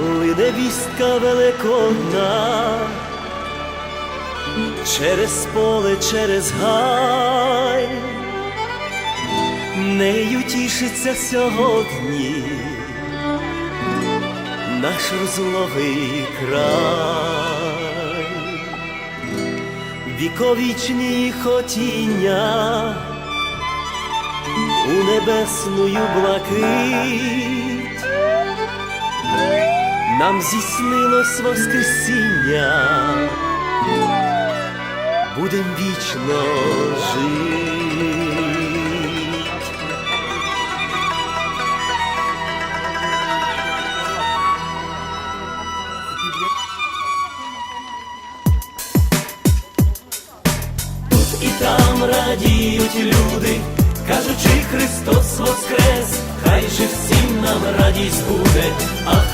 лине вістка великодна, через поле, через гай, нею тішиться сьогодні наш розлогий край, віковічні хотіння у небесную блакить нам здійснилось воскресіння, будем вічно жить. Тут і там радіють люди, кажучи, Христос воскрес, хай же всім нам радість буде,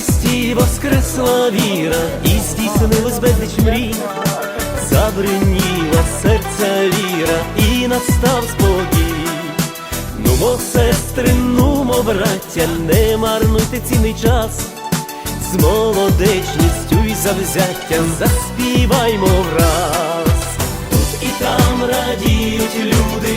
Христі воскресла віра, і здійснилось безліч мрій, забриніла серця віра, і настав спокій. Нумо, сестри, нумо, браття, не марнуйте цінний час, з молодечністю і завзяттям заспіваймо враз. Тут і там радіють люди,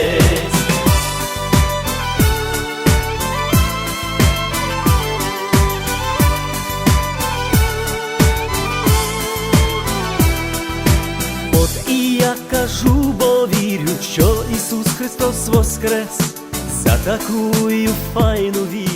Кажу, бо вірю, що Ісус Христос воскрес, за таку файну віру,